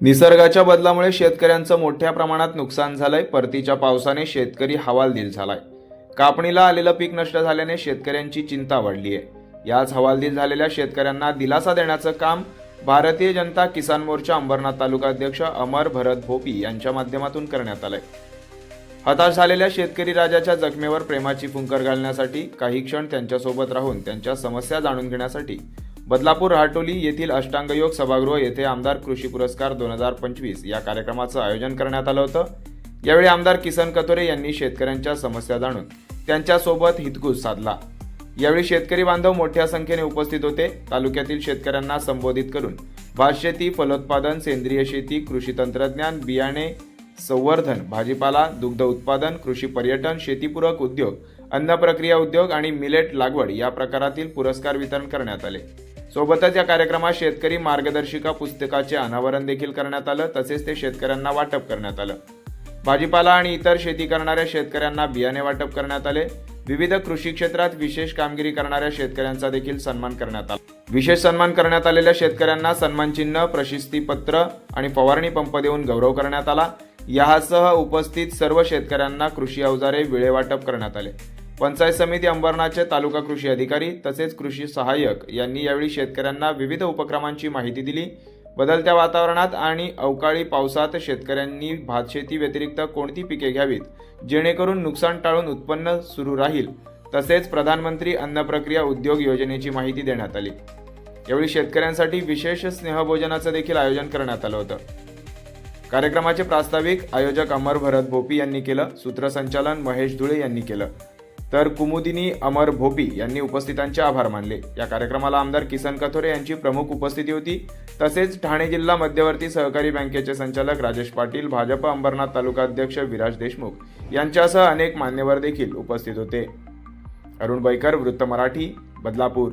निसर्गाच्या बदलामुळे शेतकऱ्यांचं मोठ्या प्रमाणात नुकसान झालंय. परतीच्या पावसाने शेतकरी हवालदिल झालाय. कापणीला आलेलं पीक नष्ट झाल्याने शेतकऱ्यांची चिंता वाढली आहे याच हवालदिल झालेल्या शेतकऱ्यांना दिलासा देण्याचं काम भारतीय जनता किसान मोर्चा अंबरनाथ तालुका अध्यक्ष अमर भरत भोपी यांच्या माध्यमातून करण्यात आलंय. हताश झालेल्या शेतकरी राजाच्या जखमेवर प्रेमाची फुंकर घालण्यासाठी काही क्षण त्यांच्यासोबत राहून त्यांच्या समस्या जाणून घेण्यासाठी बदलापूर राहटोली येथील अष्टांगयोग सभागृह येथे आमदार कृषी पुरस्कार दोन हजार पंचवीस या कार्यक्रमाचं आयोजन करण्यात आलं होतं. यावेळी आमदार किसन कतोरे यांनी शेतकऱ्यांच्या समस्या जाणून त्यांच्यासोबत हितगुज साधला. यावेळी शेतकरी बांधव मोठ्या संख्येने उपस्थित होते. तालुक्यातील शेतकऱ्यांना संबोधित करून भातशेती फलोत्पादन सेंद्रिय शेती कृषी तंत्रज्ञान बियाणे संवर्धन भाजीपाला दुग्ध उत्पादन कृषी पर्यटन शेतीपूरक उद्योग अन्न प्रक्रिया उद्योग आणि मिलेट लागवड या प्रकारातील पुरस्कार वितरण करण्यात आले. सोबतच या कार्यक्रमात शेतकरी मार्गदर्शिका पुस्तकाचे अनावरण देखील करण्यात आलं. तसेच ते शेतकऱ्यांना वाटप करण्यात आलं. भाजीपाला आणि इतर शेती करणाऱ्या शेतकऱ्यांना बियाणे वाटप करण्यात आले. विविध कृषी क्षेत्रात विशेष कामगिरी करणाऱ्या शेतकऱ्यांचा देखील सन्मान करण्यात आला. विशेष सन्मान करण्यात आलेल्या शेतकऱ्यांना सन्मानचिन्ह प्रशस्तीपत्र आणि फवारणी पंप देऊन गौरव करण्यात आला. यासह उपस्थित सर्व शेतकऱ्यांना कृषी अवजारे वेळेवाटप करण्यात आले. पंचायत समिती अंबरनाथचे तालुका कृषी अधिकारी तसेच कृषी सहाय्यक यांनी यावेळी शेतकऱ्यांना विविध उपक्रमांची माहिती दिली. बदलत्या वातावरणात आणि अवकाळी पावसात शेतकऱ्यांनी भातशेती व्यतिरिक्त कोणती पिके घ्यावीत? जेणेकरून नुकसान टाळून उत्पन्न सुरू राहील. तसेच प्रधानमंत्री अन्न प्रक्रिया उद्योग योजनेची माहिती देण्यात आली. यावेळी शेतकऱ्यांसाठी विशेष स्नेहभोजनाचं देखील आयोजन करण्यात आलं होतं. कार्यक्रमाचे प्रास्ताविक आयोजक अमर भरत भोपी यांनी केलं. सूत्रसंचालन महेश धुळे यांनी केलं. तर कुमुदिनी अमर भोपी यांनी उपस्थितांचे आभार मानले. या कार्यक्रमाला आमदार किसन कथोरे यांची प्रमुख उपस्थिती होती. तसेच ठाणे जिल्हा मध्यवर्ती सहकारी बँकेचे संचालक राजेश पाटील भाजप अंबरनाथ तालुका अध्यक्ष विराज देशमुख यांच्यासह अनेक मान्यवर देखील उपस्थित होते. अरुण बैकर वृत्त मराठी बदलापूर.